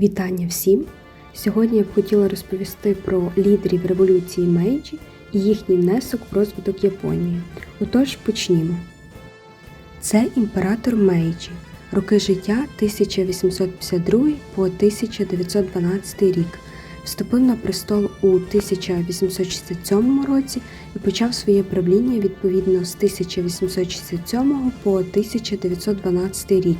Вітання всім! Сьогодні я б хотіла розповісти про лідерів революції Мейджі і їхній внесок в розвиток Японії. Отож, почнімо. Це імператор Мейджі, роки життя 1852 по 1912 рік. Вступив на престол у 1867 році і почав своє правління відповідно з 1867 по 1912 рік.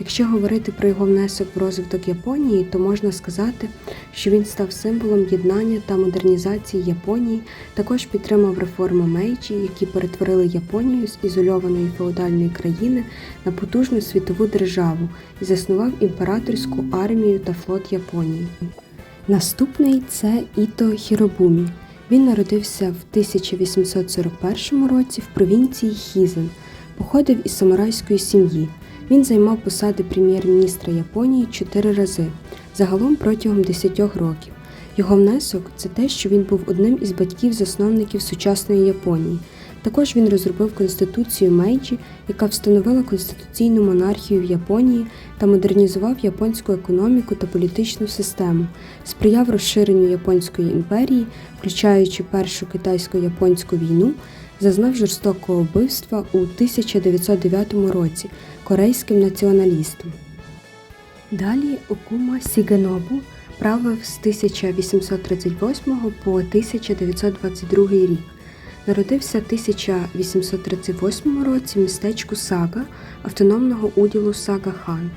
Якщо говорити про його внесок в розвиток Японії, то можна сказати, що він став символом єднання та модернізації Японії, також підтримав реформи Мейджі, які перетворили Японію з ізольованої феодальної країни на потужну світову державу і заснував імператорську армію та флот Японії. Наступний це Іто Хіробумі. Він народився в 1841 році в провінції Хізен, походив із самурайської сім'ї. Він займав посади прем'єр-міністра Японії чотири рази, загалом протягом 10 років. Його внесок це те, що він був одним із батьків-засновників сучасної Японії. Також він розробив конституцію Мейджі, яка встановила конституційну монархію в Японії та модернізував японську економіку та політичну систему, сприяв розширенню Японської імперії, включаючи Першу китайсько-японську війну, зазнав жорстокого вбивства у 1909 році корейським націоналістом. Далі Окума Сігенобу правив з 1838 по 1922 рік. Народився в 1838 році в містечку Сага автономного уділу Сага Хан.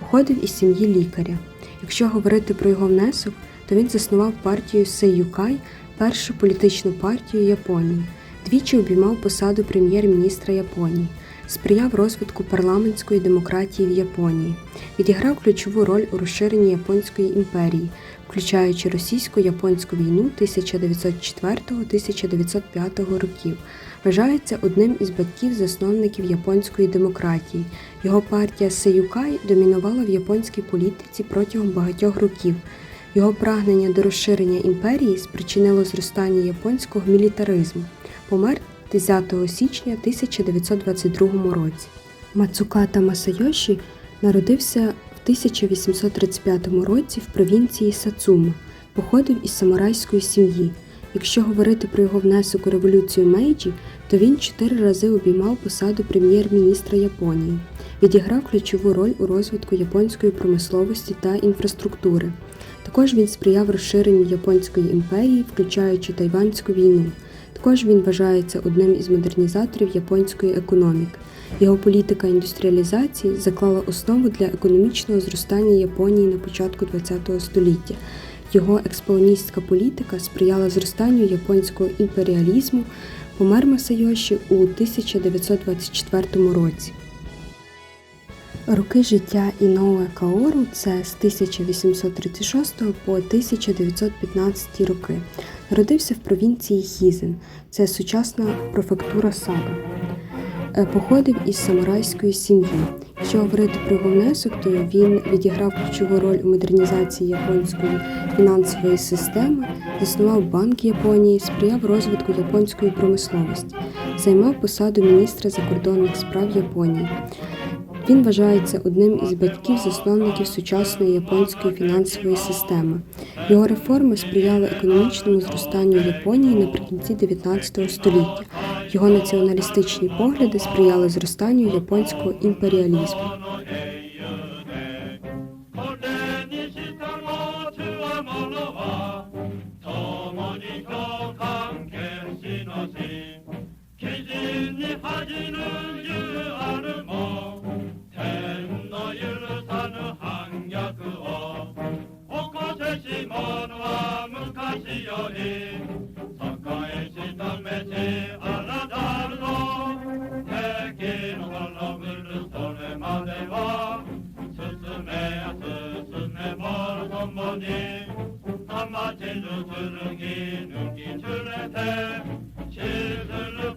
Походив із сім'ї лікаря. Якщо говорити про його внесок, то він заснував партію Сейюкай, першу політичну партію Японії. Двічі обіймав посаду прем'єр-міністра Японії, сприяв розвитку парламентської демократії в Японії, відіграв ключову роль у розширенні Японської імперії, включаючи російсько-японську війну 1904-1905 років. Вважається одним із батьків-засновників японської демократії. Його партія Сейюкай домінувала в японській політиці протягом багатьох років. Його прагнення до розширення імперії спричинило зростання японського мілітаризму. Помер 10 січня 1922 році. Мацуката Масайоші народився в 1835 році в провінції Сацума, походив із самурайської сім'ї. Якщо говорити про його внесок у революцію Мейджі, то він чотири рази обіймав посаду прем'єр-міністра Японії, відіграв ключову роль у розвитку японської промисловості та інфраструктури. Також він сприяв розширенню японської імперії, включаючи Тайванську війну. Також він вважається одним із модернізаторів японської економіки. Його політика індустріалізації заклала основу для економічного зростання Японії на початку ХХ століття. Його експаністська політика сприяла зростанню японського імперіалізму, помер Масайоші у 1924 році. Роки життя Іноуе Каору це з 1836 по 1915 роки. Народився в провінції Хізен, це сучасна префектура Сага. Е, Походив із самурайської сім'ї. Якщо говорити про його внесок, то він відіграв ключову роль у модернізації японської фінансової системи, заснував банк Японії, сприяв розвитку японської промисловості, займав посаду міністра закордонних справ Японії. Він вважається одним із батьків-засновників сучасної японської фінансової системи. Його реформи сприяли економічному зростанню Японії наприкінці 19 століття. Його націоналістичні погляди сприяли зростанню японського імперіалізму. You. 세번 건보니 한마디도 들으기 눈길 줄래 대 실들로